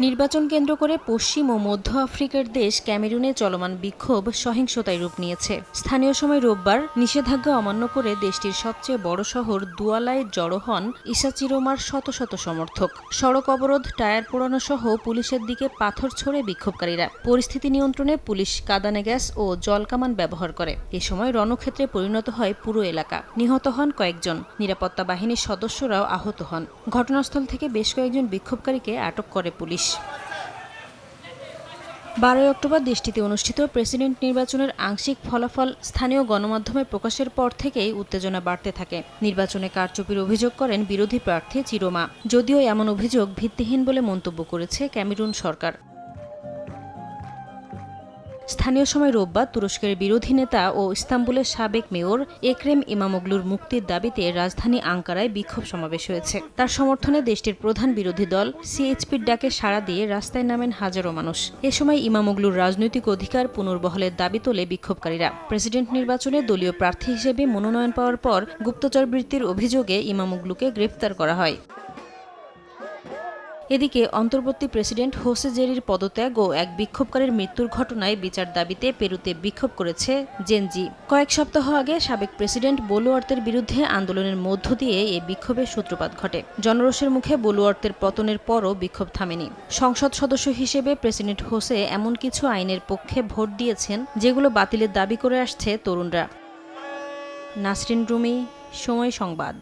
নির্বাচন কেন্দ্র করে পশ্চিম ও মধ্য আফ্রিকার দেশ ক্যামেরুনে চলমান বিক্ষোভ সহিংসতায় রূপ নিয়েছে। স্থানীয় সময় রোববার নিষেধাজ্ঞা অমান্য করে দেশটির সবচেয়ে বড় শহর দুয়ালায় জড়ো হন ইসাচিরোমার শত শত সমর্থক। সড়ক অবরোধ, টায়ার পোড়ানো সহ পুলিশের দিকে পাথর ছড়ে বিক্ষোভকারীরা। পরিস্থিতি নিয়ন্ত্রণে পুলিশ কাদানে গ্যাস ও জলকামান ব্যবহার করে। এ সময় রণক্ষেত্রে পরিণত হয় পুরো এলাকা। নিহত হন কয়েকজন। নিরাপত্তা বাহিনীর সদস্যরাও আহত হন। ঘটনাস্থল থেকে বেশ কয়েকজন বিক্ষোভকারীকে আটক করে পুলিশ। বারোই অক্টোবর দেশটিতে অনুষ্ঠিত প্রেসিডেন্ট নির্বাচনের আংশিক ফলাফল স্থানীয় গণমাধ্যমে প্রকাশের পর থেকেই উত্তেজনা বাড়তে থাকে। নির্বাচনে কারচুপির অভিযোগ করেন বিরোধী প্রার্থী চিরোমা। যদিও এমন অভিযোগ ভিত্তিহীন বলে মন্তব্য করেছে ক্যামেরুন সরকার। স্থানীয় সময় রোববার তুরস্কের বিরোধী নেতা ও ইস্তাম্বুলের সাবেক মেয়র একরেম ইমামোগলুর মুক্তির দাবিতে রাজধানী আঙ্কারায় বিক্ষোভ সমাবেশ হয়েছে। তার সমর্থনে দেশটির প্রধান বিরোধী দল সিএইচপির ডাকে সাড়া দিয়ে রাস্তায় নামেন হাজারো মানুষ। এ সময় ইমামোগলুর রাজনৈতিক অধিকার পুনর্বহলের দাবি তোলে বিক্ষোভকারীরা। প্রেসিডেন্ট নির্বাচনে দলীয় প্রার্থী হিসেবে মনোনয়ন পাওয়ার পর গুপ্তচর বৃত্তির অভিযোগে ইমামোগলুকে গ্রেফতার করা হয়। এদিকে অন্তর্বর্তী প্রেসিডেন্ট হোসে জেরির পদত্যাগ ও এক বিক্ষোভকারীর মৃত্যুর ঘটনায় বিচার দাবিতে পেরুতে বিক্ষোভ করেছে জেনজি। কয়েক সপ্তাহ আগে সাবেক প্রেসিডেন্ট বলুয়ার্তের বিরুদ্ধে আন্দোলনের মধ্য দিয়ে এ বিক্ষোভের সূত্রপাত ঘটে। জনরোষের মুখে বলুয়ার্তের পতনের পরও বিক্ষোভ থামেনি। সংসদ সদস্য হিসেবে প্রেসিডেন্ট হোসে এমন কিছু আইনের পক্ষে ভোট দিয়েছেন যেগুলো বাতিলের দাবি করে আসছে তরুণরা। নাসরিন রুমি, সময় সংবাদ।